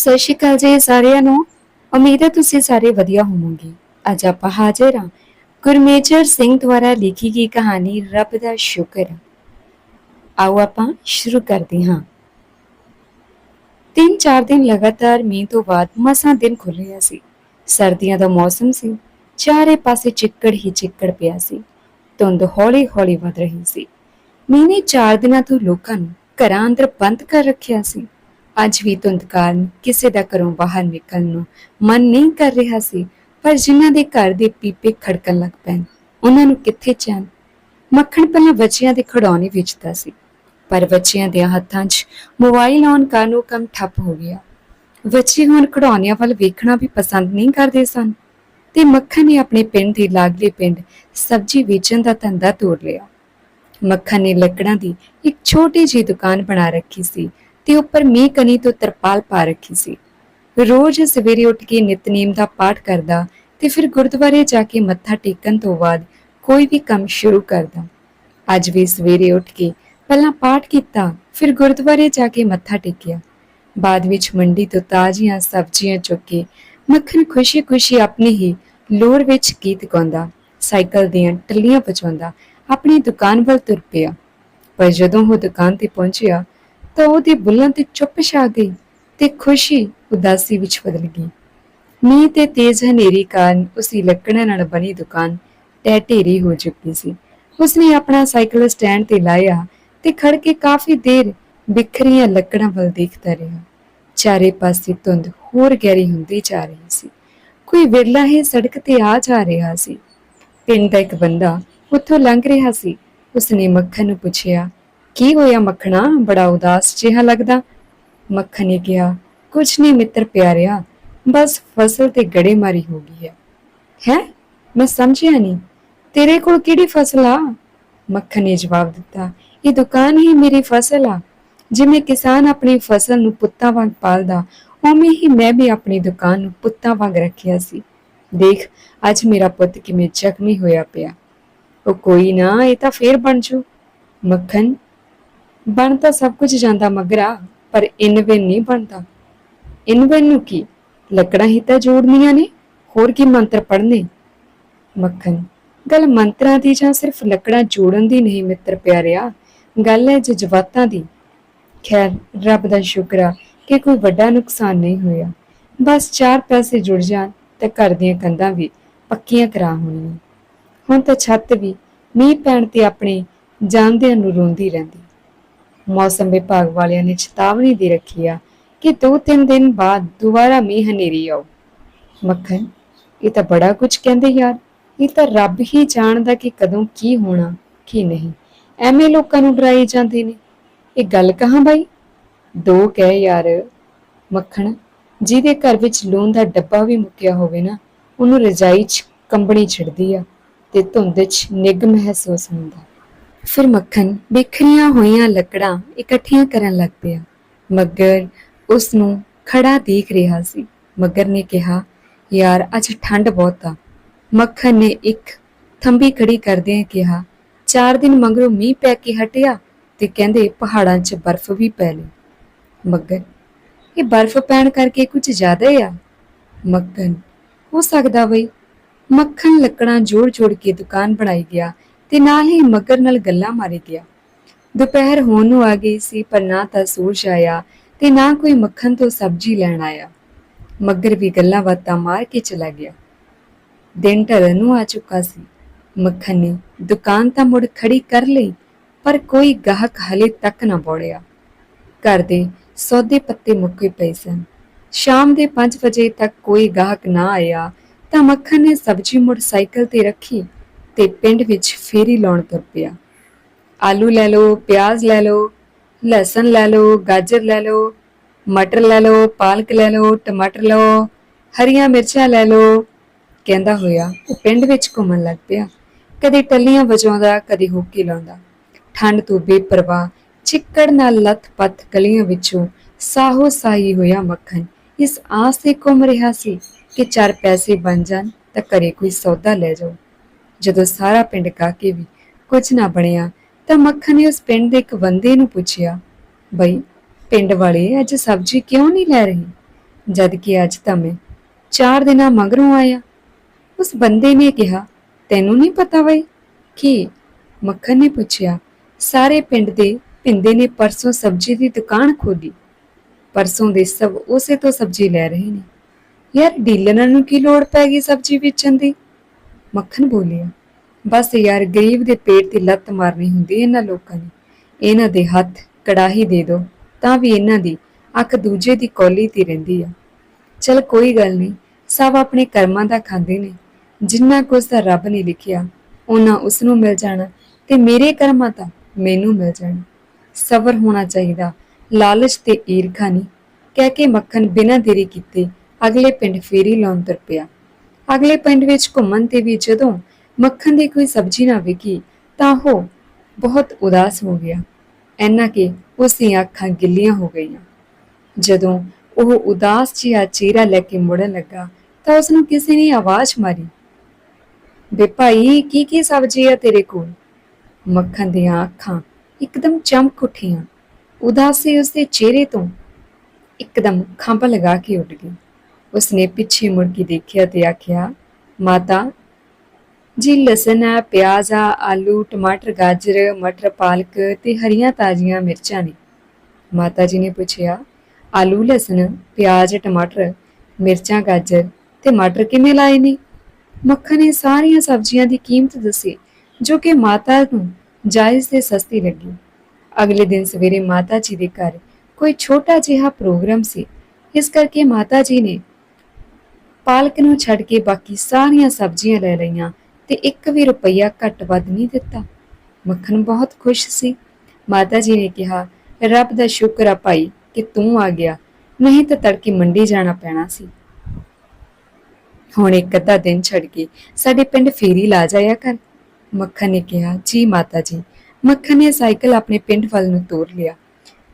ਸਤਿ ਸ਼੍ਰੀ ਅਕਾਲ ਜੀ ਸਾਰਿਆਂ ਨੂੰ। ਉਮੀਦ ਹੈ ਤੁਸੀਂ ਸਾਰੇ ਵਧੀਆ ਹੋਵੋਗੇ। ਅੱਜ ਆਪਾਂ ਹਾਜ਼ਰ ਹਾਂ ਗੁਰਮੇਜਰ ਸਿੰਘ ਦੁਆਰਾ ਲਿਖੀ ਗਈ ਕਹਾਣੀ ਰੱਬ ਦਾ ਸ਼ੁਕਰ। ਆਓ ਆਪਾਂ ਸ਼ੁਰੂ ਕਰਦੇ ਹਾਂ। ਤਿੰਨ ਚਾਰ ਦਿਨ ਲਗਾਤਾਰ ਮੀਂਹ ਤੋਂ ਬਾਅਦ ਮਸਾਂ ਦਿਨ ਖੁੱਲਿਆ ਸੀ। ਸਰਦੀਆਂ ਦਾ ਮੌਸਮ ਸੀ। ਚਾਰੇ ਪਾਸੇ ਚਿੱਕੜ ਹੀ ਚਿੱਕੜ ਪਿਆ ਸੀ। ਧੁੰਦ ਹੌਲੀ ਹੌਲੀ ਵਧ ਰਹੀ ਸੀ। ਮੀਂਹ ਨੇ ਚਾਰ ਦਿਨਾਂ ਤੋਂ ਲੋਕਾਂ ਨੂੰ ਘਰਾਂ ਅੰਦਰ ਬੰਦ ਕਰ ਰੱਖਿਆ ਸੀ। ਅੱਜ ਵੀ ਧੁੰਦ ਕਾਰਨ ਕਿਸੇ ਦਾ ਘਰੋਂ ਬਾਹਰ ਨਿਕਲਣ ਨੂੰ ਮਨ ਨਹੀਂ ਕਰ ਰਿਹਾ ਸੀ, ਪਰ ਜਿਨ੍ਹਾਂ ਦੇ ਘਰ ਦੇ ਪੀਪੇ ਖੜਕਣ ਲੱਗ ਪੈਣ, ਉਹਨਾਂ ਨੂੰ ਕਿੱਥੇ ਚੈਨ ਮੱਖਣ ਪਹਿਲਾਂ ਬੱਚਿਆਂ ਦੇ ਖਿਡੌਣੇ ਵੇਚਦਾ ਸੀ, ਪਰ ਬੱਚਿਆਂ ਦੇ ਹੱਥਾਂ 'ਚ ਮੋਬਾਈਲ ਆਉਣ ਕਾਰਨ ਉਹ ਕੰਮ ਠੱਪ ਹੋ ਗਿਆ। ਬੱਚੇ ਹੁਣ ਖਿਡੌਣਿਆਂ ਵੱਲ ਵੇਖਣਾ ਵੀ ਪਸੰਦ ਨਹੀਂ ਕਰਦੇ ਸਨ ਤੇ ਮੱਖਣ ਨੇ ਆਪਣੇ ਪਿੰਡ ਦੇ ਲਾਗਲੇ ਪਿੰਡ ਸਬਜ਼ੀ ਵੇਚਣ ਦਾ ਧੰਦਾ ਤੋੜ ਲਿਆ। ਮੱਖਣ ਨੇ ਲੱਕੜਾਂ ਦੀ ਇੱਕ ਛੋਟੀ ਜਿਹੀ ਦੁਕਾਨ ਬਣਾ ਰੱਖੀ ਸੀ ਤੇ ਉੱਪਰ ਮੀਂਹ ਕਨੀ ਤੋਂ ਤਰਪਾਲ ਪਾ ਰੱਖੀ ਸੀ। ਰੋਜ਼ ਸਵੇਰੇ ਉੱਠ ਕੇ ਨਿਤਨੇਮ ਦਾ ਪਾਠ ਕਰਦਾ ਤੇ ਫਿਰ ਗੁਰਦੁਆਰੇ ਜਾ ਕੇ ਮੱਥਾ ਟੇਕਣ ਤੋਂ ਬਾਅਦ ਕੋਈ ਵੀ ਕੰਮ ਸ਼ੁਰੂ ਕਰਦਾ। ਅੱਜ ਵੀ ਸਵੇਰੇ ਉੱਠ ਕੇ ਪਹਿਲਾਂ ਪਾਠ ਕੀਤਾ, ਫਿਰ ਗੁਰਦੁਆਰੇ ਜਾ ਕੇ ਮੱਥਾ ਟੇਕਿਆ। ਬਾਅਦ ਵਿੱਚ ਮੰਡੀ ਤੋਂ ਤਾਜ਼ੀਆਂ ਸਬਜ਼ੀਆਂ ਚੁੱਕ ਕੇ ਮੱਖਣ ਖੁਸ਼ੀ-ਖੁਸ਼ੀ ਆਪਣੀ ਹੀ ਲੋਰ ਵਿੱਚ ਗੀਤ ਗਾਉਂਦਾ, ਸਾਈਕਲ ਦੀਆਂ ਟੱਲੀਆਂ ਵਜਾਉਂਦਾ, ਆਪਣੀ ਦੁਕਾਨ ਵੱਲ ਤੁਰ ਪਿਆ। ਪਰ ਜਦੋਂ ਉਹ ਦੁਕਾਨ ਤੇ ਪਹੁੰਚਿਆ ਤਾਂ ਉਹਦੇ ਬੁੱਲਾਂ ਤੇ ਚੁੱਪ ਛਾ ਗਈ ਤੇ ਖੁਸ਼ੀ ਉਦਾਸੀ ਵਿੱਚ ਬਦਲ ਗਈ। ਮੀਂਹ ਤੇ ਤੇਜ਼ ਹਨੇਰੀ ਕਾਰਨ ਉਸਦੀ ਲੱਕੜਾਂ ਨਾਲ ਬਣੀ ਦੁਕਾਨ ਟਹਿ ਢੇਰੀ ਹੋ ਚੁੱਕੀ ਸੀ। ਉਸਨੇ ਆਪਣਾ ਸਾਈਕਲ ਸਟੈਂਡ ਤੇ ਲਾਇਆ ਤੇ ਖੜ ਕੇ ਕਾਫੀ ਦੇਰ ਬਿਖਰੀਆਂ ਲੱਕੜਾਂ ਵੱਲ ਦੇਖਦਾ ਰਿਹਾ। ਚਾਰੇ ਪਾਸੇ ਧੁੰਦ ਹੋਰ ਗਹਿਰੀ ਹੁੰਦੀ ਜਾ ਰਹੀ ਸੀ। ਕੋਈ ਵਿਰਲਾ ਹੀ ਸੜਕ ਤੇ ਆ ਜਾ ਰਿਹਾ ਸੀ। ਪਿੰਡ ਦਾ ਇੱਕ ਬੰਦਾ ਉੱਥੋਂ ਲੰਘ ਰਿਹਾ ਸੀ। ਉਸਨੇ ਮੱਖਣ ਨੂੰ ਪੁੱਛਿਆ ਕੀ ਹੋਇਆ ਮੱਖਣਾ? ਬੜਾ ਉਦਾਸ ਜਿਹਾ ਲੱਗਦਾ। ਮੱਖਣ ਨੇ ਕਿਹਾ, ਕੁਛ ਨਹੀਂ ਮਿੱਤਰ ਪਿਆਰਿਆ, ਬਸ ਫਸਲ ਤੇ ਗੜੇ ਮਾਰੀ ਹੋ ਗਈ ਹੈ। ਹੈ? ਮੈਂ ਸਮਝਿਆ ਨਹੀਂ ਤੇਰੇ ਕੋਲ ਕਿਹੜੀ ਫਸਲ ਆ? ਮੱਖਣ ਨੇ ਜਵਾਬ ਦਿੱਤਾ, ਇਹ ਦੁਕਾਨ ਹੀ ਮੇਰੀ ਫਸਲ ਆ। ਜਿਵੇਂ ਕਿਸਾਨ ਆਪਣੀ ਫਸਲ ਨੂੰ ਪੁੱਤਾਂ ਵਾਂਗ ਪਾਲਦਾ, ਉਵੇਂ ਹੀ ਮੈਂ ਵੀ ਆਪਣੀ ਦੁਕਾਨ ਨੂੰ ਪੁੱਤਾਂ ਵਾਂਗ ਰੱਖਿਆ ਸੀ। ਦੇਖ, ਅੱਜ ਮੇਰਾ ਪੁੱਤ ਕਿਵੇਂ ਜ਼ਖਮੀ ਹੋਇਆ ਪਿਆ। ਉਹ ਕੋਈ ਨਾ, ਇਹ ਤਾਂ ਫੇਰ ਬਣ ਜੂ। ਮੱਖਣ ਬਣ ਤਾਂ ਸਭ ਕੁਝ ਜਾਂਦਾ ਮਗਰਾ, ਪਰ ਇਨਵੇਨ ਨਹੀਂ ਬਣਦਾ। ਇਨਵੇਨ ਨੂੰ ਕੀ? ਲੱਕੜਾਂ ਹੀ ਤਾਂ ਜੋੜਨੀਆਂ ਨੇ, ਹੋਰ ਕੀ ਮੰਤਰ ਪੜਨੇ ਮੱਖਣ, ਗੱਲ ਮੰਤਰਾਂ ਦੀ ਜਾਂ ਸਿਰਫ ਲੱਕੜਾਂ ਜੋੜਨ ਦੀ ਨਹੀਂ ਮਿੱਤਰ ਪਿਆਰਿਆ, ਗੱਲ ਹੈ ਜਜ਼ਬਾਤਾਂ ਦੀ। ਖੈਰ, ਰੱਬ ਦਾ ਸ਼ੁਕਰ ਆ ਕਿ ਕੋਈ ਵੱਡਾ ਨੁਕਸਾਨ ਨਹੀਂ ਹੋਇਆ। ਬਸ ਚਾਰ ਪੈਸੇ ਜੁੜ ਜਾਣ ਤੇ ਘਰ ਦੀਆਂ ਕੰਧਾਂ ਵੀ ਪੱਕੀਆਂ ਕਰਾ ਹੋਣੀਆਂ। ਹੁਣ ਤਾਂ ਛੱਤ ਵੀ, ਮੀਂਹ ਪੈਣ ਤੇ ਆਪਣੇ ਜਾਂਦਿਆਂ ਨੂੰ ਰੋਂਦੀ ਰਹਿੰਦੀ। ਮੌਸਮ ਵਿਭਾਗ ਵਾਲਿਆਂ ਨੇ ਚੇਤਾਵਨੀ ਦੇ ਰੱਖੀ ਆ ਕਿ ਦੋ ਤਿੰਨ ਦਿਨ ਬਾਅਦ ਦੁਬਾਰਾ ਮੀਂਹ ਹਨੇਰੀ ਆਉ ਮੱਖਣ, ਇਹ ਤਾਂ ਬੜਾ ਕੁਝ ਕਹਿੰਦੇ ਯਾਰ। ਇਹ ਤਾਂ ਰੱਬ ਹੀ ਜਾਣਦਾ ਕਿ ਕਦੋਂ ਕੀ ਹੋਣਾ, ਕੀ ਨਹੀਂ। ਐਵੇਂ ਲੋਕਾਂ ਨੂੰ ਡਰਾਈ ਜਾਂਦੇ ਨੇ। ਇਹ ਗੱਲ ਕਹਾਂ ਬਾਈ? ਦੋ ਕਹਿ ਯਾਰ। ਮੱਖਣ, ਜਿਹਦੇ ਘਰ ਵਿੱਚ ਲੂਣ ਦਾ ਡੱਬਾ ਵੀ ਮੁੱਕਿਆ ਹੋਵੇ ਨਾ, ਉਹਨੂੰ ਰਜਾਈ 'ਚ ਕੰਬਣੀ ਛਿੜਦੀ ਆ ਤੇ ਧੁੰਦ 'ਚ ਨਿੱਘ ਮਹਿਸੂਸ ਹੁੰਦਾ। ਫਿਰ ਮੱਖਣ ਬਿਖਰੀਆਂ ਹੋਈਆਂ ਲੱਕੜਾਂ ਇਕੱਠੀਆਂ ਕਰਨ ਲੱਗ ਪਿਆ। ਮੱਗਰ ਉਸ ਨੂੰ ਖੜਾ ਦੇਖ ਰਿਹਾ ਸੀ। ਮੱਗਰ ਨੇ ਕਿਹਾ, ਯਾਰ, ਅੱਜ ਠੰਡ ਬਹੁਤ ਆ। ਮੱਖਣ ਨੇ ਇੱਕ ਥੰਬੀ ਖੜੀ ਕਰਦਿਆਂ ਕਿਹਾ, ਚਾਰ ਦਿਨ ਮਗਰੋਂ ਮੀਂਹ ਪੈ ਕੇ ਹਟਿਆ ਤੇ ਕਹਿੰਦੇ ਪਹਾੜਾਂ 'ਚ ਬਰਫ਼ ਵੀ ਪੈ ਲਈ। ਮੱਗਰ, ਇਹ ਬਰਫ਼ ਪੈਣ ਕਰਕੇ ਕੁਝ ਜ਼ਿਆਦਾ ਆ? ਮੱਖਣ, ਹੋ ਸਕਦਾ ਬਈ। ਮੱਖਣ ਲੱਕੜਾਂ ਜੋੜ-ਜੋੜ ਕੇ ਦੁਕਾਨ ਬਣਾਈ ਗਿਆ। ਤੇ ਨਾਲ ਹੀ ਮਗਰ ਨਾਲ ਗੱਲਾਂ ਮਾਰੀ ਗਿਆ। ਦੁਪਹਿਰ ਹੋਣ ਨੂੰ ਆ ਗਈ ਸੀ, ਪਰ ਨਾ ਤਾਂ ਸੂਰਜ ਆਇਆ ਤੇ ਨਾ ਕੋਈ ਮੱਖਣ ਤੋਂ ਸਬਜ਼ੀ ਲੈਣ ਆਇਆ। ਮਗਰ ਵੀ ਗੱਲਾਂ ਬਾਤਾਂ ਮਾਰ ਕੇ ਚਲਾ ਗਿਆ। ਦਿਨ ਢਲਣ ਨੂੰ ਆ ਚੁੱਕਾ ਸੀ। ਮੱਖਣ ਨੇ ਦੁਕਾਨ ਤਾਂ ਮੁੜ ਖੜੀ ਕਰ ਲਈ, ਪਰ ਕੋਈ ਗਾਹਕ ਹਲੇ ਤੱਕ ਨਾ ਬੋੜਿਆ ਘਰ ਦੇ ਸੌਦੇ ਪੱਤੇ ਮੁੱਕੇ ਪਏ ਸਨ। ਸ਼ਾਮ ਦੇ 5 ਵਜੇ ਤੱਕ ਕੋਈ ਗਾਹਕ ਨਾ ਆਇਆ ਤਾਂ ਮੱਖਣ ਨੇ ਸਬਜ਼ੀ ਮੋਟਰਸਾਈਕਲ ਤੇ ਰੱਖੀ। ਤੇ ਪਿੰਡ ਵਿੱਚ ਫੇਰੀ ਲਾਉਣ ਤੁਰ ਪਿਆ। ਆਲੂ ਲੈ ਲਓ, ਪਿਆਜ਼ ਲੈ ਲਓ, ਲਸਣ ਲੈ ਲਓ, ਗਾਜਰ ਲੈ ਲਓ, ਮਟਰ ਲੈ ਲਓ, ਪਾਲਕ ਲੈ ਲਓ, ਟਮਾਟਰ ਲਓ, ਹਰੀਆਂ ਮਿਰਚਾਂ ਲੈ ਲਓ। ਕਹਿੰਦਾ ਹੋਇਆ ਉਹ ਪਿੰਡ ਵਿੱਚ ਘੁੰਮਣ ਲੱਗ ਪਿਆ। ਕਦੇ ਟੱਲੀਆਂ ਵਜਾਉਂਦਾ, ਕਦੇ ਹੋਕੀ ਲਾਉਂਦਾ। ਠੰਡ ਤੋਂ ਬੇਪਰਵਾਹ, ਚਿੱਕੜ ਨਾਲ ਲੱਥ-ਪੱਥ ਗਲੀਆਂ ਵਿੱਚੋਂ ਸਾਹੋ ਸਾਈ ਹੋਇਆ ਮੱਖਣ। ਇਸ ਆਸ ਤੇ ਘੁੰਮ ਰਿਹਾ ਸੀ ਕਿ ਚਾਰ ਪੈਸੇ ਬਣ ਜਾਣ ਤਾਂ ਘਰੇ ਕੋਈ ਸੌਦਾ ਲੈ ਜਾਓ। ਜਦੋਂ ਸਾਰਾ ਪਿੰਡ ਕਾ ਕੇ ਵੀ ਕੁਝ ਨਾ ਬਣਿਆ ਤਾਂ ਮੱਖਣ ਨੇ ਉਸ ਪਿੰਡ ਦੇ ਇੱਕ ਬੰਦੇ ਨੂੰ ਪੁੱਛਿਆ, ਬਈ, ਪਿੰਡ ਵਾਲੇ ਅੱਜ ਸਬਜ਼ੀ ਕਿਉਂ ਨਹੀਂ ਲੈ ਰਹੇ? ਜਦ ਕਿ ਅੱਜ ਤਾਂ ਮੈਂ ਚਾਰ ਦਿਨਾਂ ਮਗਰੋਂ ਆਇਆ। ਉਸ ਬੰਦੇ ਨੇ ਕਿਹਾ, ਤੈਨੂੰ ਨਹੀਂ ਪਤਾ ਬਈ? ਕੀ? ਮੱਖਣ ਨੇ ਪੁੱਛਿਆ, ਸਾਰੇ ਪਿੰਡ ਦੇ ਪਿੰਦੇ ਨੇ ਪਰਸੋਂ ਸਬਜ਼ੀ ਦੀ ਦੁਕਾਨ ਖੋਲੀ। ਪਰਸੋਂ ਦੇ ਸਭ ਉਸੇ ਤੋਂ ਸਬਜ਼ੀ ਲੈ ਰਹੇ ਨੇ। ਯਾਰ ਡੀਲਰਾਂ ਨੂੰ ਕੀ ਲੋੜ ਪੈ ਗਈ ਸਬਜ਼ੀ ਵੇਚਣ ਦੀ? ਮੱਖਣ ਬੋਲਿਆ, ਬਸ ਯਾਰ, ਗਰੀਬ ਦੇ ਪੇਟ ਤੇ ਲੱਤ ਮਾਰਨੀ ਹੁੰਦੀ ਇਹਨਾਂ ਲੋਕਾਂ ਨੇ। ਇਹਨਾਂ ਦੇ ਹੱਥ ਕੜਾਹੀ ਦੇ ਦੋ, ਤਾਂ ਵੀ ਇਹਨਾਂ ਦੀ ਅੱਖ ਦੂਜੇ ਦੀ ਕੌਲੀ ਤੇ ਰਹਿੰਦੀ ਆ। ਚਲ ਕੋਈ ਗੱਲ ਨਹੀਂ, ਸਭ ਆਪਣੇ ਕਰਮਾਂ ਦਾ ਖਾਂਦੇ ਨੇ। ਜਿੰਨਾ ਕੁਝ ਤਾਂ ਰੱਬ ਨੇ ਲਿਖਿਆ ਉਹਨਾਂ ਉਸ ਨੂੰ ਮਿਲ ਜਾਣਾ ਤੇ ਮੇਰੇ ਕਰਮਾਂ ਤਾਂ ਮੈਨੂੰ ਮਿਲ ਜਾਣਾ। ਸਬਰ ਹੋਣਾ ਚਾਹੀਦਾ, ਲਾਲਚ ਤੇ ਈਰਖਾ ਨਹੀਂ। ਕਹਿ ਕੇ ਮੱਖਣ ਬਿਨਾਂ ਦੇਰੀ ਕੀਤੇ ਅਗਲੇ ਪਿੰਡ ਫੇਰੀ ਲਾਉਣ ਤੁਰ ਪਿਆ। ਅਗਲੇ ਪਿੰਡ ਵਿੱਚ ਘੁੰਮਣ ਤੇ ਵੀ ਜਦੋਂ ਮੱਖਣ ਦੀ ਕੋਈ ਸਬਜ਼ੀ ਨਾ ਵਿਕੀ, ਤਾਂ ਉਹ ਬਹੁਤ ਉਦਾਸ ਹੋ ਗਿਆ। ਐਨਾ ਕਿ ਉਸ ਦੀਆਂ ਅੱਖਾਂ ਗਿੱਲੀਆਂ ਹੋ ਗਈਆਂ। ਜਦੋਂ ਉਹ ਉਦਾਸ ਜਿਹਾ ਚਿਹਰਾ ਲੈ ਕੇ ਮੁੜਨ ਲੱਗਾ, ਤਾਂ ਉਸ ਨੂੰ ਕਿਸੇ ਨੇ ਆਵਾਜ਼ ਮਾਰੀ, ਬੇ ਭਾਈ, ਕੀ ਕੀ ਸਬਜ਼ੀ ਆ ਤੇਰੇ ਕੋਲ? ਮੱਖਣ ਦੀਆਂ ਅੱਖਾਂ ਇੱਕਦਮ ਚਮਕ ਉੱਠੀਆਂ। ਉਦਾਸੀ ਉਸਦੇ ਚਿਹਰੇ ਤੋਂ ਇੱਕਦਮ ਖੰਭ ਲਗਾ ਕੇ ਉੱਡ ਗਈ। ਉਸਨੇ ਪਿੱਛੇ ਮੁੜ ਕੇ ਦੇਖਿਆ ਤੇ ਆਖਿਆ, ਮਾਤਾ, ਜੀ ਲਸਣ ਆ ਪਿਆਜ਼ ਆ ਆਲੂ, ਟਮਾਟਰ, ਗਾਜਰ, ਮਟਰ, ਪਾਲਕ ਤੇ ਹਰੀਆਂ ਤਾਜ਼ੀਆਂ ਮਿਰਚਾਂ ਨੇ। ਮਾਤਾ ਜੀ ਨੇ ਪੁੱਛਿਆ, ਆਲੂ, ਲਸਣ, ਪਿਆਜ਼, ਟਮਾਟਰ, ਮਿਰਚਾਂ, ਗਾਜਰ ਤੇ ਮਟਰ ਕਿਵੇਂ ਲਾਏ ਨੇ? ਮੱਖਣ ਨੇ ਸਾਰੀਆਂ ਸਬਜ਼ੀਆਂ ਦੀ ਕੀਮਤ ਦੱਸੀ, ਜੋ ਕਿ ਮਾਤਾ ਨੂੰ ਜਾਇਜ਼ ਤੇ ਸਸਤੀ ਲੱਗੀ। ਅਗਲੇ ਦਿਨ ਸਵੇਰੇ ਮਾਤਾ ਜੀ ਦੇ ਘਰ ਕੋਈ ਛੋਟਾ ਜਿਹਾ ਪ੍ਰੋਗਰਾਮ ਸੀ। ਇਸ ਕਰਕੇ ਮਾਤਾ ਜੀ ਨੇ ਪਾਲਕ ਨੂੰ ਛੱਡ ਕੇ ਬਾਕੀ ਸਾਰੀਆਂ ਸਬਜ਼ੀਆਂ ਲੈ ਲਈਆਂ ਤੇ ਇੱਕ ਵੀ ਰੁਪਈਆ ਘੱਟ ਵੱਧ ਨਹੀਂ ਦਿੱਤਾ। ਮੱਖਣ ਬਹੁਤ ਖੁਸ਼ ਸੀ। ਮਾਤਾ ਜੀ ਨੇ ਕਿਹਾ, ਰੱਬ ਦਾ ਸ਼ੁਕਰ ਆ ਭਾਈ ਕਿ ਤੂੰ ਆ ਗਿਆ। ਨਹੀਂ ਤਾਂ ਤੜਕੇ ਮੰਡੀ ਜਾਣਾ ਪੈਣਾ ਸੀ। ਹੁਣ ਇੱਕ ਅੱਧਾ ਦਿਨ ਛੱਡ ਕੇ ਸਾਡੇ ਪਿੰਡ ਫੇਰੀ ਲਾ ਜਾਇਆ ਕਰ। ਮੱਖਣ ਨੇ ਕਿਹਾ, ਜੀ ਮਾਤਾ ਜੀ, ਮੱਖਣ ਨੇ ਸਾਈਕਲ ਆਪਣੇ ਪਿੰਡ ਵੱਲ ਨੂੰ ਤੋਰ ਲਿਆ।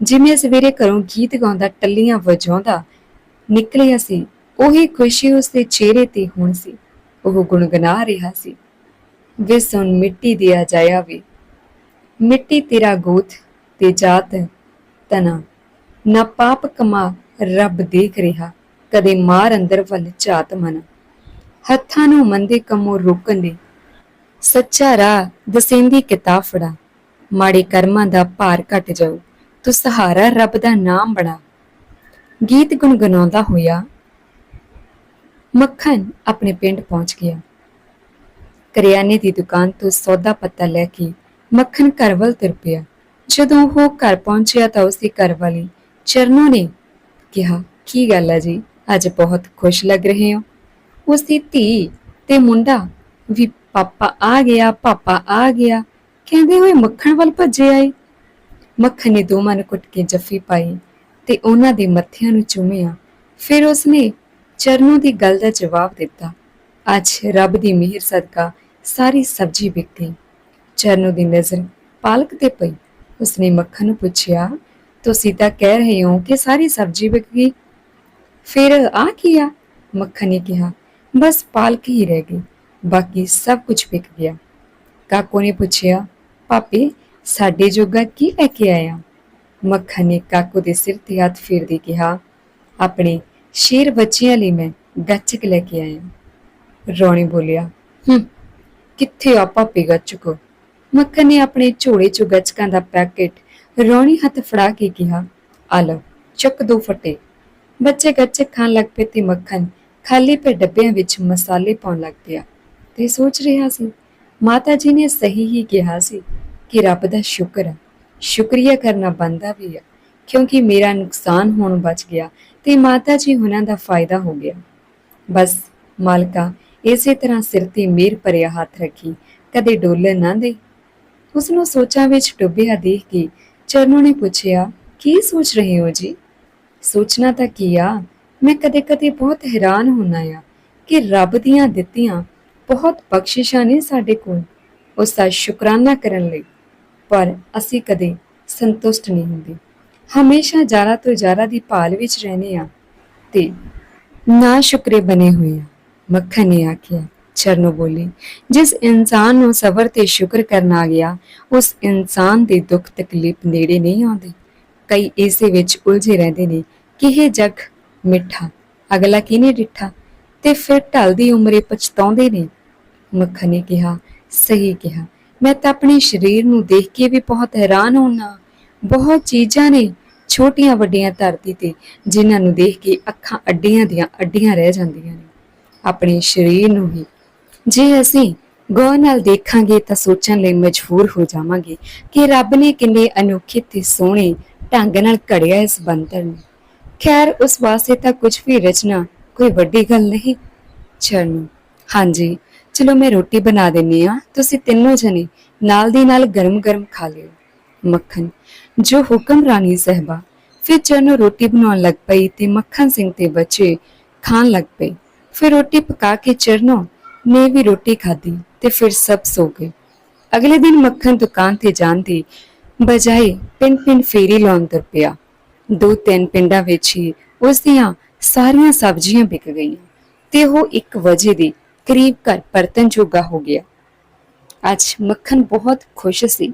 ਜਿਵੇਂ ਸਵੇਰੇ ਘਰੋਂ ਗੀਤ ਗਾਉਂਦਾ, ਟੱਲੀਆਂ ਵਜਾਉਂਦਾ, ਨਿਕਲਿਆ ਸੀ ਉਹੀ ਖੁਸ਼ੀ ਉਸਦੇ ਚਿਹਰੇ ਤੇ ਹੁਣ ਸੀ। ਉਹ ਗੁਣਗੁਣਾ ਰਿਹਾ ਸੀ। ਵੇ ਸੁਣ ਮਿੱਟੀ ਦਿਆ ਜਾਇਆ ਵੇ ਮਿੱਟੀ ਤੇਰਾ ਗੋਤ ਤੇ ਜਾਤ ਤਨਾ। ਨਾ ਪਾਪ ਕਮਾ ਰੱਬ ਦੇਖ ਰਿਹਾ, ਕਦੇ ਮਾਰ ਅੰਦਰ ਵੱਲ ਝਾਤ ਮਨ। ਹੱਥਾਂ ਨੂੰ ਮੰਦੇ ਕੰਮੋਂ ਰੋਕਣ ਦੇ ਸੱਚਾ ਰਾਹ ਦਸੇਂਦੀ ਕਿਤਾਬ ਫੜਾ। ਮਾੜੇ ਕਰਮਾਂ ਦਾ ਭਾਰ ਘਟ ਜਾਊ, ਤੂੰ ਸਹਾਰਾ ਰੱਬ ਦਾ ਨਾਮ ਬਣਾ। ਗੀਤ ਗੁਣਗੁਣਾਉਂਦਾ ਹੋਇਆ ਮੱਖਣ ਆਪਣੇ ਪਿੰਡ ਪਹੁੰਚ ਗਿਆ। ਕਰਿਆਨੇ ਦੀ ਦੁਕਾਨ ਤੋਂ ਸੌਦਾ ਪੱਤਾ ਲੈ ਕੇ ਮੱਖਣ ਘਰ ਵੱਲ ਤੁਰ ਪਿਆ। ਜਦੋਂ ਉਹ ਘਰ ਪਹੁੰਚਿਆ ਤਾਂ ਉਸਦੀ ਘਰ ਵਾਲੀ ਚਰਨੋ ਨੇ ਕਿਹਾ, ਕੀ ਗੱਲ ਹੈ ਜੀ? ਅੱਜ ਬਹੁਤ ਖੁਸ਼ ਲੱਗ ਰਹੇ ਹੋ? ਉਸਦੀ ਧੀ ਤੇ ਮੁੰਡਾ, ਵੀ ਪਾਪਾ ਆ ਗਿਆ, ਪਾਪਾ ਆ ਗਿਆ। ਕਹਿੰਦੇ ਹੋਏ ਮੱਖਣ ਵੱਲ ਭੱਜੇ ਆਏ। ਮੱਖਣ ਨੇ ਦੋਵਾਂ ਨੂੰ ਕੁੱਟ ਕੇ ਜੱਫੀ ਪਾਈ ਤੇ ਉਹਨਾਂ ਦੇ ਮੱਥਿਆਂ ਨੂੰ ਚੁੰਮਿਆ। ਫਿਰ ਉਸਨੇ ਚਰਨੋਂ ਦੀ ਗੱਲ ਦਾ ਜਵਾਬ ਦਿੱਤਾ। ਅੱਜ ਰੱਬ ਦੀ ਮਿਹਰ ਸਦਕਾ ਸਾਰੀ ਸਬਜ਼ੀ ਵਿਕ ਗਈ ਚਰਨੋਂ ਦੀ ਨਜ਼ਰ ਪਾਲਕ ਤੇ ਪਈ। ਉਸਨੇ ਮੱਖਣ ਨੂੰ ਪੁੱਛਿਆ, ਤੁਸੀਂ ਤਾਂ ਕਹਿ ਰਹੇ ਹੋ ਕਿ ਸਾਰੀ ਸਬਜ਼ੀ ਵਿਕ ਗਈ। ਫਿਰ ਆ ਕੀ ਆ? ਮੱਖਣ ਨੇ ਕਿਹਾ, ਬਸ ਪਾਲਕ ਹੀ ਰਹਿ ਗਈ। ਬਾਕੀ ਸਭ ਕੁਝ ਵਿਕ ਗਿਆ। ਕਾਕੂ ਨੇ ਪੁੱਛਿਆ ਪਾਪੇ ਸਾਡੇ ਜੋਗਾ ਕੀ ਲੈ ਕੇ ਆਇਆ? ਮੱਖਣ ਨੇ ਕਾਕੂ ਦੇ ਸਿਰ ਤੇ ਹੱਥ ਫੇਰਦੇ ਕਿਹਾ, ਆਪਣੇ ਸ਼ੇਰ ਬੱਚਿਆਂ ਲਈ ਮੈਂ ਗੱਚਕ ਲੈ ਕੇ ਆਇਆ। ਰੌਣੀ ਬੋਲਿਆ, ਹੂੰ, ਕਿੱਥੇ ਆਪਾ ਪਾਪੇ ਗੱਚਕ? ਮੱਖਣ ਨੇ ਆਪਣੇ ਝੋਲੇ ਚੋਂ ਗੱਚਕਾਂ ਦਾ ਪੈਕੇਟ ਰੌਣੀ ਹੱਥ ਫੜਾ ਕੇ ਕਿਹਾ, ਆ ਲਓ, ਚੱਕ ਦੋ ਫਟੇ। ਬੱਚੇ ਗੱਚਕ ਖਾਣ ਲੱਗ ਪਏ ਤੇ ਮੱਖਣ ਖਾਲੀ ਪੇ ਡੱਬਿਆਂ ਵਿੱਚ ਮਸਾਲੇ ਪਾਉਣ ਲੱਗ ਪਿਆ ਤੇ ਸੋਚ ਰਿਹਾ ਸੀ, ਮਾਤਾ ਜੀ ਨੇ ਸਹੀ ਹੀ ਕਿਹਾ ਸੀ ਕਿ ਰੱਬ ਦਾ ਸ਼ੁਕਰ ਹੈ ਸ਼ੁਕਰੀਆ ਕਰਨਾ ਬੰਦਾ ਵੀ ਹੈ ਕਿਉਂਕਿ ਮੇਰਾ ਨੁਕਸਾਨ ਹੋਣ ਬਚ ਗਿਆ ਤੇ ਮਾਤਾ ਜੀ ਉਹਨਾਂ ਦਾ ਫਾਇਦਾ ਹੋ ਗਿਆ। ਬਸ ਮਾਲਕਾ, ਇਸੇ ਤਰ੍ਹਾਂ ਸਿਰ ਤੇ ਮੇਰ ਭਰਿਆ ਹੱਥ ਰੱਖੀ, ਕਦੇ ਡੋਲਣ ਨਾ ਦੇ। ਉਸ ਨੂੰ ਸੋਚਾਂ ਵਿੱਚ ਡੁੱਬਿਆ ਦੇਖ ਕੇ ਚਰਨੋ ਨੇ ਪੁੱਛਿਆ, ਕੀ ਸੋਚ ਰਹੇ ਹੋ ਜੀ? ਸੋਚਣਾ ਤਾਂ ਕੀ ਆ, ਮੈਂ ਕਦੇ-ਕਦੇ ਬਹੁਤ ਹੈਰਾਨ ਹੁੰਨਾ ਆ ਕਿ ਰੱਬ ਦੀਆਂ ਦਿੱਤੀਆਂ ਬਹੁਤ ਬਖਸ਼ਿਸ਼ਾਂ ਨੇ ਸਾਡੇ ਕੋਲ ਉਸ ਦਾ ਸ਼ੁਕਰਾਨਾ ਕਰਨ ਲਈ। ਪਰ ਅਸੀਂ ਕਦੇ ਸੰਤੁਸ਼ਟ ਨਹੀਂ ਹੁੰਦੇ। ਹਮੇਸ਼ਾ ਜ਼ਿਆਦਾ ਤੋਂ ਜ਼ਿਆਦਾ ਦੀ ਭਾਲ ਵਿੱਚ ਰਹਿੰਦੇ ਆ ਤੇ ਨਾ ਸ਼ੁਕਰੇ ਬਣੇ ਹੋਏ ਆ ਮੱਖਣ ਨੇ ਆਖਿਆ, ਚਰਨੋ ਬੋਲੀ, ਜਿਸ ਇਨਸਾਨ ਨੂੰ ਸਬਰ ਤੇ ਸ਼ੁਕਰ ਕਰਨਾ ਆ ਗਿਆ, ਉਸ ਇਨਸਾਨ ਦੇ ਦੁੱਖ ਤਕਲੀਫ ਨੇੜੇ ਨਹੀਂ ਆਉਂਦੇ। ਕਈ ਇਸੇ ਵਿੱਚ ਉਲਝੇ ਰਹਿੰਦੇ ਨੇ ਕਿ ਇਹ ਜਗ ਮਿੱਠਾ, ਅਗਲਾ ਕਿਹਨੇ ਡਿੱਠਾ? ਤੇ ਫਿਰ ਢਲਦੀ ਉਮਰੇ ਪਛਤਾਉਂਦੇ ਨੇ। ਮੱਖਣ ਨੇ ਕਿਹਾ, ਸਹੀ ਕਿਹਾ, ਮੈਂ ਤਾਂ ਆਪਣੇ ਸਰੀਰ ਨੂੰ ਦੇਖ ਕੇ ਵੀ ਬਹੁਤ ਹੈਰਾਨ ਹੋਣਾ ਬਹੁਤ ਚੀਜ਼ਾਂ ਨੇ ਛੋਟੀਆਂ ਵੱਡੀਆਂ ਧਰਤੀ ਤੇ, ਜਿਨ੍ਹਾਂ ਨੂੰ ਦੇਖ ਕੇ ਅੱਖਾਂ ਅੱਡੀਆਂ ਦੀਆਂ ਅੱਡੀਆਂ ਰਹਿ ਜਾਂਦੀਆਂ ਨੇ। ਆਪਣੇ ਸਰੀਰ ਨੂੰ ਹੀ ਜੇ ਅਸੀਂ ਗੌਰ ਨਾਲ ਦੇਖਾਂਗੇ ਤਾਂ ਸੋਚਣ ਲਈ ਮਜਬੂਰ ਹੋ ਜਾਵਾਂਗੇ ਕਿ ਰੱਬ ਨੇ ਕਿੰਨੇ ਅਨੋਖੇ ਤੇ ਸੋਹਣੇ ਢੰਗ ਨਾਲ ਘੜਿਆ ਇਸ ਬੰਤਰ ਨੂੰ। ਖੈਰ, ਉਸ ਵਾਸਤੇ ਤਾਂ ਕੁਝ ਵੀ ਰਚਨਾ ਕੋਈ ਵੱਡੀ ਗੱਲ ਨਹੀਂ। ਚਲੋ, ਹਾਂਜੀ, ਚਲੋ ਮੈਂ ਰੋਟੀ ਬਣਾ ਦਿੰਨੀ ਆ। ਤੁਸੀਂ ਤਿੰਨੋਂ ਜਣੇ ਨਾਲ ਦੀ ਨਾਲ ਗਰਮ-ਗਰਮ ਖਾ ਲਿਓ। ਮੱਖਣ ਜੋ ਹੁਕਮ ਰਾਣੀ ਸਹਿਬਾ ਫਿਰ ਚਰਨੋ ਰੋਟੀ ਬਣਾਉਣ ਲੱਗ ਪਈ ਤੇ ਮੱਖਣ ਸਿੰਘ ਤੇ ਬੱਚੇ ਖਾਣ ਲੱਗ ਪਏ। ਫਿਰ ਰੋਟੀ ਪਕਾ ਕੇ ਚਰਨੋ ਨੇ ਵੀ ਰੋਟੀ ਖਾਧੀ ਤੇ ਫਿਰ ਸਭ ਸੋ ਗਏ। ਅਗਲੇ ਦਿਨ ਮੱਖਣ ਦੁਕਾਨ ਤੇ ਜਾਣ ਦੀ ਬਜਾਏ ਪਿੰਡ ਪਿੰਡ ਫੇਰੀ ਲਾਉਣ ਤੁਰ ਪਿਆ ਦੋ ਤਿੰਨ ਪਿੰਡਾਂ ਵਿੱਚ ਹੀ ਉਸ ਦੀਆਂ ਸਾਰੀਆਂ ਸਬਜ਼ੀਆਂ ਵਿਕ ਗਈਆਂ ਤੇ ਉਹ 1 ਵਜੇ ਦੇ ਕਰੀਬ ਘਰ ਪਰਤਨ ਜੋਗਾ ਹੋ ਗਿਆ। ਅੱਜ ਮੱਖਣ ਬਹੁਤ ਖੁਸ਼ ਸੀ।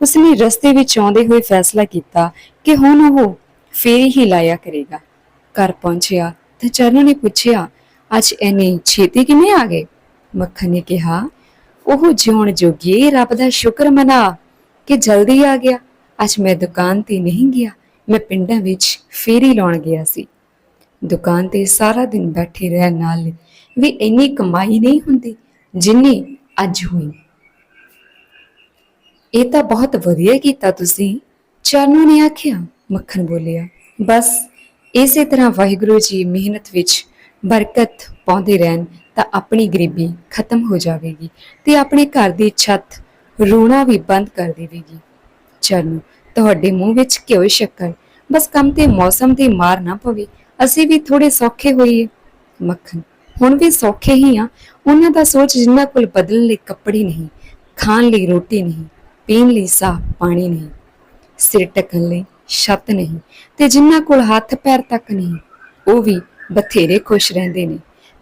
ਉਸਨੇ ਰਸਤੇ ਵਿੱਚ ਆਉਂਦੇ ਹੋਏ ਫੈਸਲਾ ਕੀਤਾ ਕਿ ਹੁਣ ਉਹ ਫੇਰੀ ਹੀ ਲਾਇਆ ਕਰੇਗਾ। ਘਰ ਪਹੁੰਚਿਆ ਤੇ ਚਰਨ ਨੇ ਪੁੱਛਿਆ, ਅੱਜ ਐਨੀ ਛੇਤੀ ਕਿਵੇਂ ਆ ਗਏ? ਮੱਖਣ ਨੇ ਕਿਹਾ, ਉਹ ਜਿਉਣ ਜੋਗੀ ਰੱਬ ਦਾ ਸ਼ੁਕਰ ਮਨਾ ਕਿ ਜਲਦੀ ਆ ਗਿਆ। ਅੱਜ ਮੈਂ ਦੁਕਾਨ ਤੇ ਨਹੀਂ ਗਿਆ, ਮੈਂ ਪਿੰਡਾਂ ਵਿੱਚ ਫੇਰੀ ਲਾਉਣ ਗਿਆ ਸੀ। ਦੁਕਾਨ ਤੇ ਸਾਰਾ ਦਿਨ ਬੈਠੇ ਰਹਿਣ ਨਾਲ ਵੀ ਇੰਨੀ ਕਮਾਈ ਨਹੀਂ ਹੁੰਦੀ ਜਿੰਨੀ ਅੱਜ ਹੋਈ। ਇਹ ਤਾਂ ਬਹੁਤ ਵਧੀਆ ਕੀਤਾ ਤੁਸੀਂ। ਚਰਨੋਂ ਨੇ ਆਖਿਆ, ਮੱਖਣ ਬੋਲਿਆ, ਬਸ ਇਸੇ ਤਰ੍ਹਾਂ ਵਾਹਿਗੁਰੂ ਜੀ ਮਿਹਨਤ ਵਿੱਚ ਬਰਕਤ ਪਾਉਂਦੇ ਰਹਿਣ ਤਾਂ ਆਪਣੀ ਗਰੀਬੀ ਖਤਮ ਹੋ ਜਾਵੇਗੀ ਤੇ ਆਪਣੇ ਘਰ ਦੀ ਛੱਤ ਰੋਣਾ ਵੀ ਬੰਦ ਕਰ ਦੇਵੇਗੀ। ਚਰਨ ਤੁਹਾਡੇ ਮੂੰਹ ਵਿੱਚ ਕਿਉਂ ਸ਼ੱਕਰ, ਬਸ ਕੰਮ ਤੇ ਮੌਸਮ ਦੀ ਮਾਰ ਨਾ ਪਵੇ, ਅਸੀਂ ਵੀ ਥੋੜੇ ਸੌਖੇ ਹੋਈਏ। ਮੱਖਣ, ਹੁਣ ਵੀ ਸੌਖੇ ਹੀ ਆ, ਉਹਨਾਂ ਦਾ ਸੋਚ ਜਿੰਨਾ ਕੋਲ ਬਦਲਣ ਲਈ ਕੱਪੜੇ ਨਹੀਂ, ਖਾਣ ਲਈ ਰੋਟੀ ਨਹੀਂ ਪੀਣ ਲਈ ਸਾਫ਼ ਪਾਣੀ ਨਹੀਂ, ਸਿਰ ਟਕਣ ਲਈ ਛੱਤ ਨਹੀਂ ਤੇ ਜਿਨ੍ਹਾਂ ਕੋਲ ਹੱਥ ਪੈਰ ਤੱਕ ਨਹੀਂ, ਉਹ ਵੀ ਬਥੇਰੇ ਖੁਸ਼ ਰਹਿੰਦੇ ਨੇ।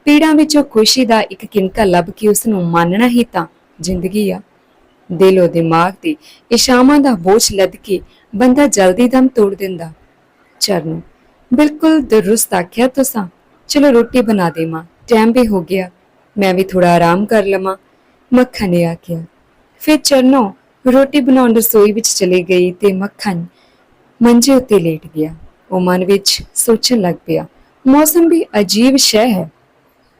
ਪੀੜਾਂ ਵਿੱਚੋਂ ਖੁਸ਼ੀ ਦਾ ਇੱਕ ਕਿਨਕਾ ਲੱਭ ਕੇ ਉਸ ਨੂੰ ਮੰਨਣਾ ਹੀ ਤਾਂ ਜ਼ਿੰਦਗੀ ਆ। ਦਿਲੋਂ ਦਿਮਾਗ ਤੇ ਇਸ਼ਾਮਾਂ ਦਾ ਬੋਝ ਲੱਦ ਕੇ ਬੰਦਾ ਜਲਦੀ ਦਮ ਤੋੜ ਦਿੰਦਾ, ਚਰਨੋ, ਬਿਲਕੁਲ ਦਰੁਸਤ ਆਖਿਆ ਤੁਸਾਂ। ਚਲੋ ਰੋਟੀ ਬਣਾ ਦੇਵਾਂ, ਟਾਈਮ ਵੀ ਹੋ ਗਿਆ, ਮੈਂ ਵੀ ਥੋੜਾ ਆਰਾਮ ਕਰ ਲਵਾਂ, ਮੱਖਣ ਨੇ ਆਖਿਆ। ਫਿਰ ਚਰਨੋ ਰੋਟੀ ਬਣਾਉਣ ਰਸੋਈ ਵਿੱਚ ਚਲੀ ਗਈ ਤੇ ਮੱਖਣ ਮੰਜੇ ਉੱਤੇ ਲੇਟ ਗਿਆ। ਉਹ ਮਨ ਵਿੱਚ ਸੋਚਣ ਲੱਗ ਪਿਆ, ਮੌਸਮ ਵੀ ਅਜੀਬ ਸ਼ੈ ਹੈ।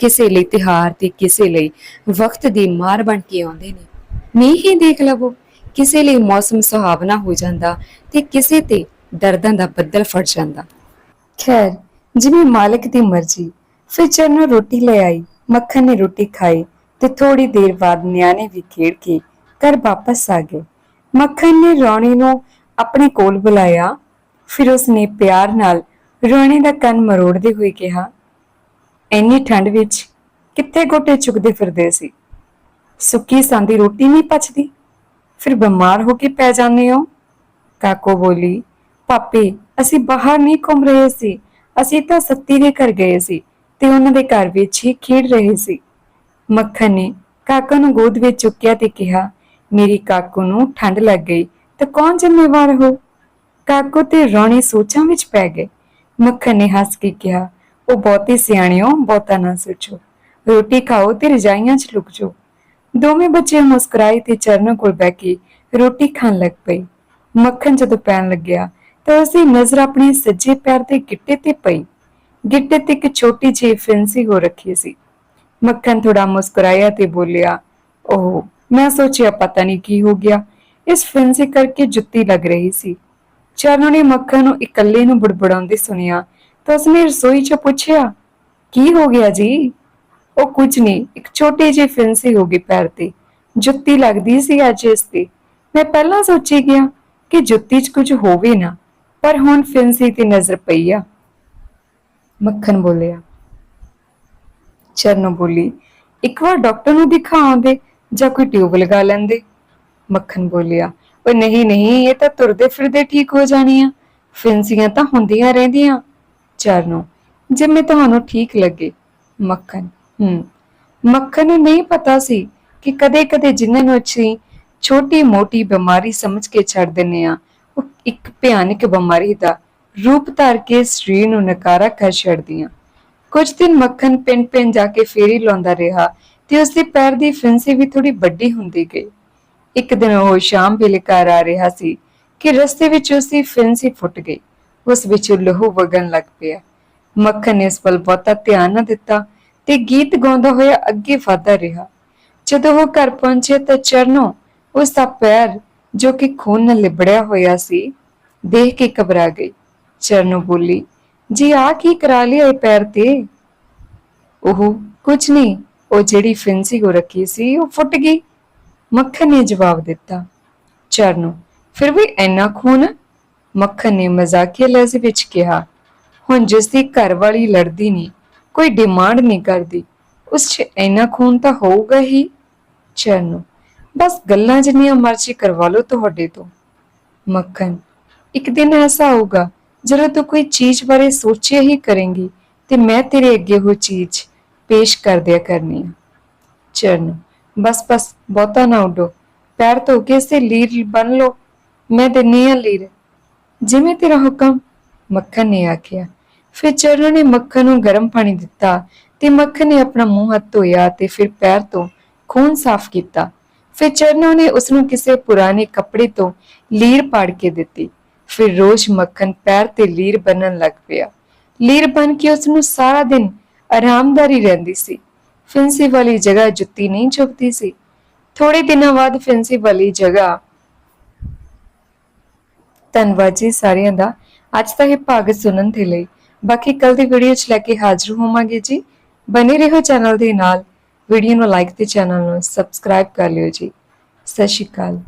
ਕਿਸੇ ਲਈ ਤਿਹਾਰ ਤੇ ਕਿਸੇ ਲਈ ਵਕਤ ਦੀ ਮਾਰ ਬਣ ਕੇ ਆਉਂਦੇ ਨੇ। ਮੀਂਹ ਹੀ ਦੇਖ ਲਵੋ, ਕਿਸੇ ਲਈ ਮੌਸਮ ਸੁਹਾਵਣਾ ਹੋ ਜਾਂਦਾ ਤੇ ਕਿਸੇ ਤੇ ਦਰਦਾਂ ਦਾ ਬੱਦਲ ਫੜ ਜਾਂਦਾ। ਖੈਰ, ਜਿਵੇਂ ਮਾਲਕ ਦੀ ਮਰਜ਼ੀ, ਫਿਰ ਚਰਨੋ ਰੋਟੀ ਲੈ ਆਈ, ਮੱਖਣ ਨੇ ਰੋਟੀ ਖਾਈ ਤੇ ਥੋੜੀ ਦੇਰ ਬਾਅਦ ਨਿਆਣੇ ਵੀ ਖੇਡ ਕੇ ਘਰ ਵਾਪਸ ਆ ਗਏ। ਮੱਖਣ ਨੇ ਰੌਣੀ ਨੂੰ ਆਪਣੇ ਕੋਲ ਬੁਲਾਇਆ। ਫਿਰ ਉਸਨੇ ਪਿਆਰ ਨਾਲ ਰੌਣੀ ਦਾ ਕੰਨ ਮਰੋੜਦੇ ਹੋਏ ਕਿਹਾ, ਇੰਨੀ ਠੰਡ ਵਿੱਚ ਕਿੱਥੇ ਗੋਟੇ ਚੁੱਕਦੇ ਫਿਰਦੇ ਸੀ? ਸੁੱਕੀ ਸਾਂਦੀ ਰੋਟੀ ਨਹੀਂ ਪਚਦੀ? ਫਿਰ ਬਿਮਾਰ ਹੋ ਕੇ ਪੈ ਜਾਂਦੇ ਹੋ? ਕਾਕੋ ਬੋਲੀ ਪਾਪੇ ਅਸੀਂ ਬਾਹਰ ਨਹੀਂ ਘੁੰਮ ਰਹੇ ਸੀ। ਅਸੀਂ ਤਾਂ ਸੱਤੀ ਦੇ ਘਰ ਗਏ ਸੀ ਤੇ ਉਹਨਾਂ ਦੇ ਘਰ ਵਿੱਚ ਹੀ ਖੇਡ ਰਹੇ ਸੀ। ਮੱਖਣ ਨੇ ਕਾਕਾ ਨੂੰ ਗੋਦ ਵਿੱਚ ਚੁੱਕਿਆ ਤੇ ਕਿਹਾ ਮੇਰੀ ਕਾਕੂ ਨੂੰ ਠੰਡ ਲੱਗ ਗਈ ਤਾਂ ਕੌਣ ਜ਼ਿੰਮੇਵਾਰ ਹੋ? ਕਾਕੂ ਤੇ ਰੌਣੀ ਸੋਚਾਂ ਵਿੱਚ ਪੈ ਗਏ। ਮੱਖਣ ਨੇ ਹੱਸ ਕੇ ਕਿਹਾ, ਉਹ ਬਹੁਤੀ ਸਿਆਣਿਓ ਬਹੁਤਾ ਨਾ ਸੋਚੋ। ਰੋਟੀ ਖਾਓ ਤੇ ਰਜਾਈਆਂ 'ਚ ਲੁਕ ਜਾਓ। ਦੋਵੇਂ ਬੱਚੇ ਮੁਸਕਰਾਏ ਤੇ ਚਰਨੋਂ ਕੋਲ ਬੈ ਕੇ ਰੋਟੀ ਖਾਣ ਲੱਗ ਪਈ ਮੱਖਣ ਜਦੋਂ ਪੈਣ ਲੱਗਿਆ ਤਾਂ ਉਸਦੀ ਨਜ਼ਰ ਆਪਣੇ ਸੱਜੇ ਪੈਰ ਦੇ ਗਿੱਟੇ ਤੇ ਪਈ। ਗਿੱਟੇ ਤੇ ਇੱਕ ਛੋਟੀ ਜਿਹੀ ਫਿੰਸੀ ਹੋ ਰੱਖੀ ਸੀ। ਮੱਖਣ ਥੋੜਾ ਮੁਸਕਰਾਇਆ ਤੇ ਬੋਲਿਆ, ਓਹ ਮੈਂ ਸੋਚਿਆ, ਪਤਾ ਨਹੀਂ ਕੀ ਹੋ ਗਿਆ। ਇਸ ਫਿੰਸੀ ਕਰਕੇ ਜੁੱਤੀ ਲੱਗ ਰਹੀ ਸੀ। ਚਰਨੋਂ ਨੇ ਮੱਖਣ ਨੂੰ ਇਕੱਲੇ ਨੂੰ ਬੜਬੜਾਉਂਦੇ ਸੁਣਿਆ, ਤਾਂ ਉਸਨੇ ਰਸੋਈ 'ਚ ਪੁੱਛਿਆ, ਕੀ ਹੋ ਗਿਆ ਜੀ? ਉਹ ਕੁਝ ਨਹੀਂ, ਇੱਕ ਛੋਟੀ ਜਿਹੀ ਫਿੰਸੀ ਹੋ ਗਈ ਪੈਰ ਤੇ। ਜੁੱਤੀ ਲੱਗਦੀ ਸੀ ਅੱਜ ਇਸ ਤੇ। ਮੈਂ ਪਹਿਲਾਂ ਸੋਚੀ ਗਿਆ ਕਿ ਜੁੱਤੀ 'ਚ ਕੁਝ ਹੋਵੇ ਨਾ, ਪਰ ਹੁਣ ਫਿੰਸੀ ਤੇ ਨਜ਼ਰ ਪਈ ਆ। ਮੱਖਣ ਬੋਲਿਆ। ਚਰਨ ਬੋਲੀ, ਇੱਕ ਵਾਰ ਡਾਕਟਰ ਨੂੰ ਦਿਖਾਉਂਦੇ ਜਾਂ ਕੋਈ ਟਿਊਬ ਲਗਾ ਲੈਂਦੇ? ਮੱਖਣ ਬੋਲਿਆ ਉਹ ਨਹੀਂ ਨਹੀਂ, ਇਹ ਤਾਂ ਤੁਰਦੇ ਫਿਰਦੇ ਠੀਕ ਹੋ ਜਾਣੀਆਂ। ਫਿੰਸੀਆਂ ਤਾਂ ਹੁੰਦੀਆਂ ਰਹਿੰਦੀਆਂ। ਚਰਨੋ ਜਿਵੇਂ ਤੁਹਾਨੂੰ ਠੀਕ ਲੱਗੇ, ਮੱਖਣ, ਹੂੰ। ਮੱਖਣ ਨੂੰ ਨਹੀਂ ਪਤਾ ਸੀ ਕਿ ਕਦੇ-ਕਦੇ ਜਿਨ੍ਹਾਂ ਨੂੰ ਅਸੀਂ ਛੋਟੀ ਮੋਟੀ ਬਿਮਾਰੀ ਸਮਝ ਕੇ ਛੱਡ ਦਿੰਨੇ ਆ ਉਹ ਇੱਕ ਭਿਆਨਕ ਬਿਮਾਰੀ ਦਾ ਰੂਪ ਧਾਰ ਕੇ ਸਰੀਰ ਨੂੰ ਨਕਾਰਾ ਕਰ ਛੱਡਦੀਆਂ। ਕੁਝ ਦਿਨ ਮੱਖਣ ਪਿੰਡ ਪਿੰਡ ਜਾ ਕੇ ਫੇਰੀ ਲਾਉਂਦਾ ਰਿਹਾ ਤੇ ਉਸ ਦੇ ਪੈਰ ਦੀ ਫਿੰਸੀ ਵੀ ਥੋੜੀ ਵੱਡੀ ਹੁੰਦੀ ਗਈ। ਇੱਕ ਦਿਨ ਉਹ ਸ਼ਾਮ ਵੇਲੇ ਘਰ ਆ ਰਿਹਾ ਸੀ ਕਿ ਰਸਤੇ ਵਿੱਚ ਉਸ ਦੀ ਫਿੰਸੀ ਫੁੱਟ ਗਈ। ਉਸ ਵਿੱਚ ਲਹੂ ਵਗਣ ਲੱਗ ਪਿਆ। ਮੱਖਣ ਨੇ ਇਸ ਵੱਲ ਬਹੁਤਾ ਧਿਆਨ ਨਾ ਦਿੱਤਾ ਤੇ ਗੀਤ ਗਾਉਂਦਾ ਹੋਇਆ ਅੱਗੇ ਵਧਦਾ ਰਿਹਾ। ਜਦੋਂ ਉਹ ਘਰ ਪਹੁੰਚੇ ਤਾਂ ਚਰਨੋ ਉਸ ਦਾ ਪੈਰ, ਜੋ ਕਿ ਖੂਨ ਨਾਲ ਲਿਬੜਿਆ ਹੋਇਆ ਸੀ, ਦੇਖ ਕੇ ਘਬਰਾ ਗਈ। ਚਰਨੋ ਬੋਲੀ, ਜੀ ਆ ਕੀ ਕਰਾ ਲਿਆ ਇਹ ਪੈਰ ਤੇ? ਉਹ ਕੁਝ ਨਹੀਂ ਉਹ ਜਿਹੜੀ ਫਿੰਸੀ ਕੋ ਰੱਖੀ ਸੀ, ਉਹ ਫੁੱਟ ਗਈ। ਮੱਖਣ ਨੇ ਜਵਾਬ ਦਿੱਤਾ, ਚਰਨੋ, ਫਿਰ ਵੀ ਇੰਨਾ ਖੂਨ? ਮੱਖਣ ਨੇ ਮਜ਼ਾਕੀਆ ਲਹਿਜ਼ੇ ਵਿੱਚ ਕਿਹਾ, ਹੁਣ ਜਿਸ ਦੀ ਘਰ ਵਾਲੀ ਲੜਦੀ ਨਹੀਂ ਕੋਈ ਡਿਮਾਂਡ ਨਹੀਂ ਕਰਦੀ, ਉਸ 'ਚ ਇੰਨਾ ਖੂਨ ਤਾਂ ਹੋਊਗਾ ਹੀ? ਚਰਨੋ, ਬਸ ਗੱਲਾਂ ਜਿੰਨੀਆਂ ਮਰਜ਼ੀ ਕਰਵਾ ਲਓ ਤੁਹਾਡੇ ਤੋਂ। ਮੱਖਣ, ਇੱਕ ਦਿਨ ਐਸਾ ਹੋਊਗਾ ਜਦੋਂ ਤੂੰ ਕੋਈ ਚੀਜ਼ ਬਾਰੇ ਸੋਚਿਆ ਹੀ ਕਰੇਂਗੀ ਤੇ ਮੈਂ ਤੇਰੇ ਅੱਗੇ ਉਹ ਚੀਜ਼ ਪੇਸ਼ ਕਰ ਦਿਆ ਕਰਨੀ ਆ। ਚਰਨ, ਬਸ ਬਸ, ਬਹੁਤਾ ਨਾ ਉੱਡੋ। ਪੈਰ ਧੋ ਕੇ ਸੇ ਲੀਰ ਬਨ ਲੋ ਮੈਂ ਦਿੰਨੀ ਆ ਲੀਰ। ਜਿਵੇਂ ਤੇਰਾ ਹੁਕਮ, ਮੱਖਣ ਨੇ ਆਖਿਆ। ਫਿਰ ਚਰਨ ਨੇ ਮੱਖਣ ਨੂੰ ਗਰਮ ਪਾਣੀ ਦਿੱਤਾ ਤੇ ਮੱਖਣ ਨੇ ਆਪਣਾ ਮੂੰਹ ਹੱਥ ਧੋਇਆ ਤੇ ਫਿਰ ਪੈਰ ਤੋਂ ਖੂਨ ਸਾਫ਼ ਕੀਤਾ। ਫਿਰ ਚਰਨੋ ਨੇ ਉਸ ਨੂੰ ਕਿਸੇ ਪੁਰਾਣੇ ਕੱਪੜੇ ਤੋਂ ਲੀਰ ਪਾੜ ਕੇ ਦਿੱਤੀ। ਫਿਰ ਰੋਜ਼ ਮੱਖਣ ਪੈਰ ਤੇ ਲੀਰ ਬੰਨਣ ਲੱਗ ਪਿਆ। ਲੀਰ ਬਨ ਕੇ ਉਸ ਨੂੰ ਸਾਰਾ ਦਿਨ ਆਰਾਮਦਾਰੀ ਰਹਿੰਦੀ ਸੀ। ਫਿੰਸੀ ਵਾਲੀ ਜਗ੍ਹਾ ਜੁੱਤੀ ਨਹੀਂ ਚੁੱਭਦੀ ਸੀ। ਥੋੜੇ ਦਿਨਾਂ ਬਾਅਦ ਫਿੰਸੀ ਵਾਲੀ ਜਗ੍ਹਾ ਧੰਨਵਾਦ ਜੀ ਸਾਰਿਆਂ ਦਾ। ਅੱਜ ਤਾਂ ਇਹ ਭਾਗ ਸੁਣਨ ਦੇ ਲਈ। ਬਾਕੀ ਕੱਲ ਦੀ ਵੀਡੀਓ ਚ ਲੈ ਕੇ ਹਾਜ਼ਰ ਹੋਵਾਂਗੇ ਜੀ। ਬਨੇ ਰਹੋ ਚੈਨਲ ਦੇ ਨਾਲ। ਵੀਡੀਓ ਨੂੰ ਲਾਈਕ ਤੇ ਚੈਨਲ ਨੂੰ ਸਬਸਕ੍ਰਾਈਬ ਕਰ ਲਿਓ ਜੀ। ਸਤਿ ਸ਼੍ਰੀ ਅਕਾਲ।